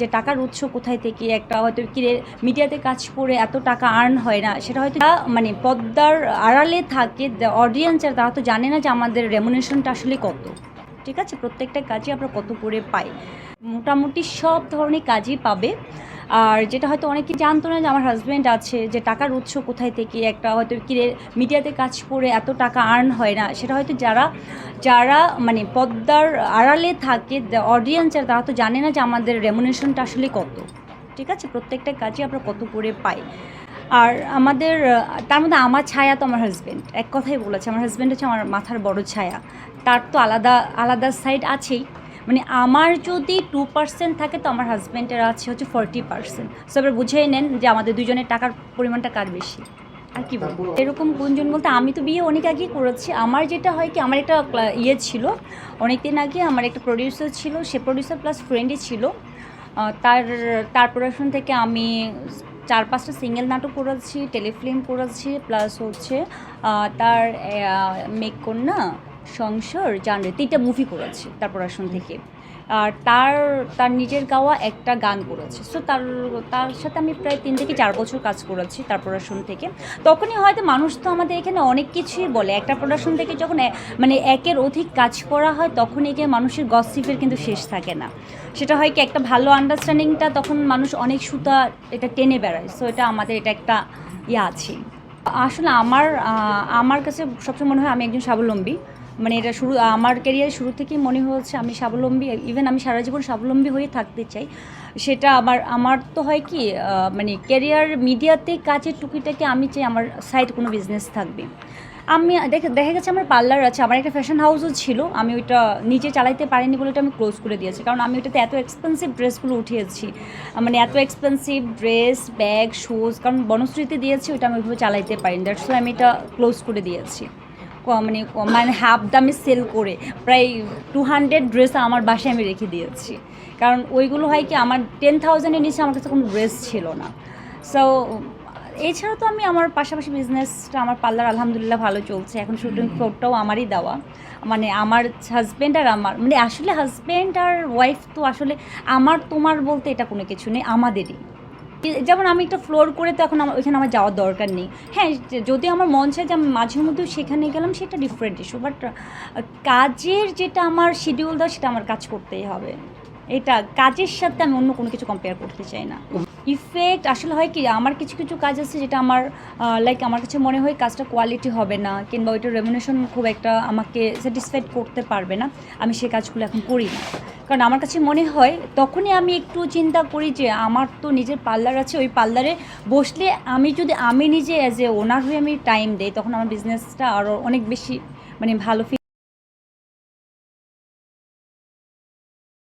যে টাকার উৎস কোথায় থেকে একটা হয়তো কিরে মিডিয়াতে কাজ করে এত টাকা আর্ন হয় না, সেটা হয়তো মানে পদ্মার আড়ালে থাকে। অডিয়েন্স আর তারা তো জানে না যে আমাদের রেমুনেশনটা আসলে কত। ঠিক আছে? প্রত্যেকটা কাজই আমরা কত করে পাই। মোটামুটি সব ধরনের কাজই পাবে। আর যেটা হয়তো অনেকে জানতো না যে আমার হাজব্যান্ড আছে, যে টাকার উৎস কোথায় থেকে, একটা হয়তো কি মিডিয়াতে কাজ করে এত টাকা আর্ন হয় না, সেটা হয়তো যারা যারা মানে পদ্মার আড়ালে থাকে অডিয়েন্স তারা তো জানে না যে আমাদের রেমুনেশনটা আসলে কত। ঠিক আছে? প্রত্যেকটা কাজই আমরা কত করে পাই। আর আমাদের, তার মধ্যে আমার ছায়া তো আমার হাজব্যান্ড এক কথাই বলেছে, আমার হাজব্যান্ড হচ্ছে আমার মাথার বড় ছায়া। তার তো আলাদা আলাদা সাইড আছেই। মানে আমার যদি টু পার্সেন্ট থাকে তো আমার হাজব্যান্ডের আছে হচ্ছে ফর্টি পার্সেন্ট সো এবার বুঝেই নেন যে আমাদের দুজনের টাকার পরিমাণটা কার বেশি। আর কি বলব? এরকম গুঞ্জন বলতে আমি তো বিয়ে অনেক আগেই করেছি। আমার যেটা হয় কি আমার একটা ইয়ে ছিল। অনেক দিন আগে আমার একটা প্রডিউসার ছিল সে প্রডিউসার প্লাস ফ্রেন্ডই ছিল। তার তার প্রোডাকশন থেকে আমি চার পাঁচটা সিঙ্গেল নাটক করেছি টেলিফিল্ম করেছি প্লাস হচ্ছে তার মেক কন্যা সংসার জানরে তিনটা মুভি করেছে তার প্রোডাকশন থেকে। আর তার তার নিজের গাওয়া একটা গান করেছে। সো তার তার সাথে আমি প্রায় তিন থেকে চার বছর কাজ করেছি তার প্রোডাকশন থেকে। তখনই হয়তো মানুষ তো আমাদের এখানে অনেক কিছুই বলে। একটা প্রোডাকশন থেকে যখন মানে একের অধিক কাজ করা হয় তখন এগিয়ে মানুষের গসিপের কিন্তু শেষ থাকে না। সেটা হয় কি, একটা ভালো আন্ডারস্ট্যান্ডিংটা তখন মানুষ অনেক সুতা এটা টেনে বেড়ায়। সো এটা আমাদের, এটা একটা ইয়ে আছে। আসলে আমার আমার কাছে সবসময় মনে হয় আমি একজন স্বাবলম্বী। মানে এটা শুরু, আমার ক্যারিয়ার শুরু থেকেই মনে হচ্ছে আমি স্বাবলম্বী ইভেন আমি সারা জীবন স্বাবলম্বী হয়ে থাকতে চাই। সেটা আমার আমার তো হয় কি মানে ক্যারিয়ার মিডিয়াতে কাজের টুকিটাকে আমি চাই আমার সাইড কোনো বিজনেস থাকবে। আমি, দেখে, দেখা গেছে আমার পার্লার আছে, আমার একটা ফ্যাশন হাউসও ছিল, আমি ওইটা নিজে চালাইতে পারিনি বলে ওটা আমি ক্লোজ করে দিয়েছি, কারণ আমি ওটাতে এত এক্সপেন্সিভ ড্রেসগুলো উঠিয়েছি। মানে এত এক্সপেন্সিভ ড্রেস ব্যাগ শুজ কারণ বনশ্রীতে দিয়েছি ওটা আমি ওইভাবে চালাইতে পারিনি দ্যাটস আমি এটা ক্লোজ করে দিয়েছি। মানে মানে হাফ দামে সেল করে প্রায় টু হান্ড্রেড ড্রেস আমার বাসায় আমি রেখে দিয়েছি। কারণ ওইগুলো হয় কি, আমার টেন থাউজেন্ডের নিচে আমার কাছে কোনো ড্রেস ছিল না। সো এছাড়া তো আমি আমার পাশাপাশি বিজনেসটা আমার পার্লার আলহামদুলিল্লাহ ভালো চলছে। এখন শুটিং ফ্লোরটাও আমারই দেওয়া। মানে আমার হাজব্যান্ড আর আমার মানে আসলে হাজব্যান্ড আর ওয়াইফ তো আসলে আমার, তোমার বলতে এটা কোনো কিছু নেই, আমাদেরই। যেমন আমি একটা ফ্লোর করে তো এখন আমার, ওইখানে আমার যাওয়ার দরকার নেই। হ্যাঁ যদি আমার মন চায় যে আমি মাঝে মধ্যেও সেখানে গেলাম, সেটা ডিফারেন্ট ইস্যু বাট কাজের যেটা আমার শিডিউল দেওয়া, সেটা আমার কাজ করতেই হবে। এটা, কাজের সাথে আমি অন্য কোনো কিছু কম্পেয়ার করতে চাই না। ইফেক্ট আসলে হয় কি, আমার কিছু কিছু কাজ আছে যেটা আমার লাইক আমার কাছে মনে হয় কাজটা কোয়ালিটি হবে না, কিংবা ওইটার রেমুনেশন খুব একটা আমাকে স্যাটিসফাইড করতে পারবে না, আমি সেই কাজগুলো এখন করি না। কারণ আমার কাছে মনে হয় তখনই আমি একটু চিন্তা করি যে আমার তো নিজের পার্লার আছে, ওই পার্লারে বসলে আমি যদি, আমি নিজে অ্যাজ এ ওনার হয়ে আমি টাইম দেই, তখন আমার বিজনেসটা আরও অনেক বেশি মানে ভালো